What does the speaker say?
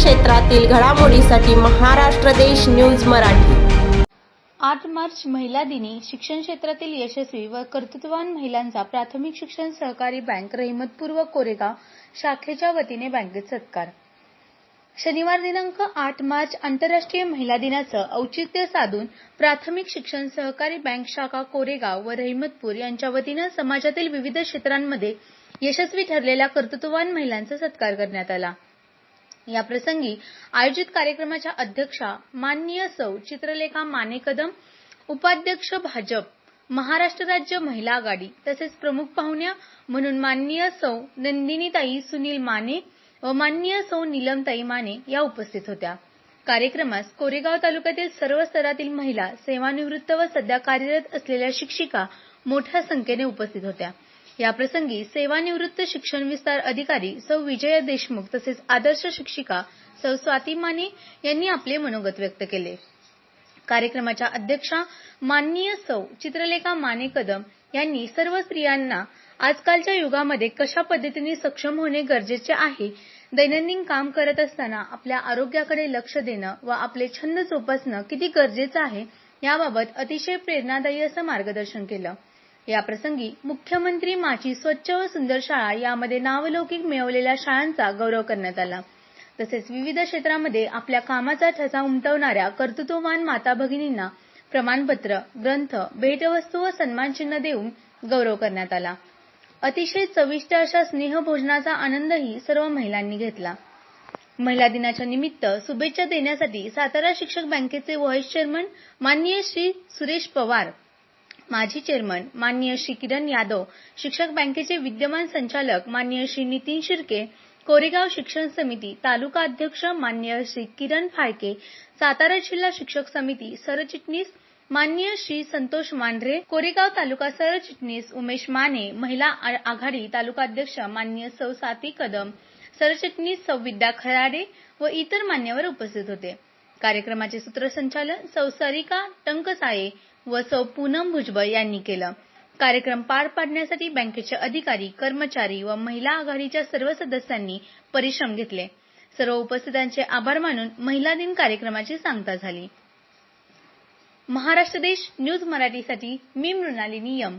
क्षेत्रातील घडामोडीसाठी महाराष्ट्र देश न्यूज मराठी. आठ मार्च महिला दिनी शिक्षण क्षेत्रातील यशस्वी व कर्तृत्ववान महिलांचा प्राथमिक शिक्षण सहकारी बँक रहिमतपूर्व कोरेगाव शाखेच्या वतीने बँकेत सत्कार. शनिवार दिनांक आठ मार्च आंतरराष्ट्रीय महिला दिनाचं औचित्य साधून प्राथमिक शिक्षण सहकारी बँक शाखा कोरेगाव व रहिमतपूर यांच्या वतीनं समाजातील विविध क्षेत्रांमध्ये यशस्वी ठरलेल्या कर्तृत्ववान महिलांचा सत्कार करण्यात आला. या प्रसंगी आयोजित कार्यक्रमाच्या अध्यक्षा माननीय सौ चित्रलेखा माने कदम उपाध्यक्ष भाजप महाराष्ट्र राज्य महिला आघाडी तसेच प्रमुख पाहुण्या म्हणून माननीय सौ नंदिनीताई सुनील माने व माननीय सौ नीलमताई माने या उपस्थित होत्या. कार्यक्रमास कोरेगाव तालुक्यातील सर्व स्तरातील महिला सेवानिवृत्त व सध्या कार्यरत असलेल्या शिक्षिका मोठ्या संख्येने उपस्थित होत्या. याप्रसंगी सेवानिवृत्त शिक्षण विस्तार अधिकारी सौ विजया देशमुख तसेच आदर्श शिक्षिका सौ स्वाती माने यांनी आपले मनोगत व्यक्त केले. कार्यक्रमाच्या अध्यक्षा माननीय सौ चित्रलेखा माने कदम यांनी सर्व स्त्रियांना आजकालच्या युगामध्ये कशा पद्धतीने सक्षम होणे गरजेचे आहे दैनंदिन काम करत असताना आपल्या आरोग्याकडे लक्ष देणं व आपले छंद जोपासणं किती गरजेचं आहे याबाबत अतिशय प्रेरणादायी असं मार्गदर्शन केलं. या प्रसंगी मुख्यमंत्री माझी स्वच्छ व सुंदर शाळा यामध्ये नावलौकिक मिळवलेल्या शाळांचा गौरव करण्यात आला. तसेच विविध क्षेत्रामध्ये आपल्या कामाचा ठसा उमटवणाऱ्या कर्तृत्ववान माता भगिनींना प्रमाणपत्र ग्रंथ भेटवस्तू व सन्मानचिन्ह देऊन गौरव करण्यात आला. अतिशय चविष्ट अशा स्नेहभोजनाचा आनंदही सर्व महिलांनी घेतला. महिला दिनाच्या निमित्त शुभेच्छा देण्यासाठी सातारा शिक्षक बँकेचे व्हाईस चेअरमन माननीय श्री सुरेश पवार माजी चेअरमन माननीय श्री किरण यादव शिक्षक बँकेचे विद्यमान संचालक माननीय श्री नितीन शिर्के कोरेगाव शिक्षण समिती तालुका अध्यक्ष माननीय श्री किरण फाळके सातारा जिल्हा शिक्षक समिती सरचिटणीस माननीय श्री संतोष मांढरे कोरेगाव तालुका सरचिटणीस उमेश माने महिला आ- आघाडी तालुका अध्यक्ष माननीय सौ साती कदम सरचिटणीस सौ विद्या खराडे व इतर मान्यवर उपस्थित होते. कार्यक्रमाचे सूत्रसंचालन संसारिका सरिका टंकसाये व सौ पूनम भुजबळ यांनी केलं. कार्यक्रम पार पाडण्यासाठी बँकेचे अधिकारी कर्मचारी व महिला आघाडीच्या सर्व सदस्यांनी परिश्रम घेतले. सर्व उपस्थितांचे आभार मानून महिला दिन कार्यक्रमाची सांगता झाली. महाराष्ट्र देश न्यूज मराठीसाठी मी मृणाली नियम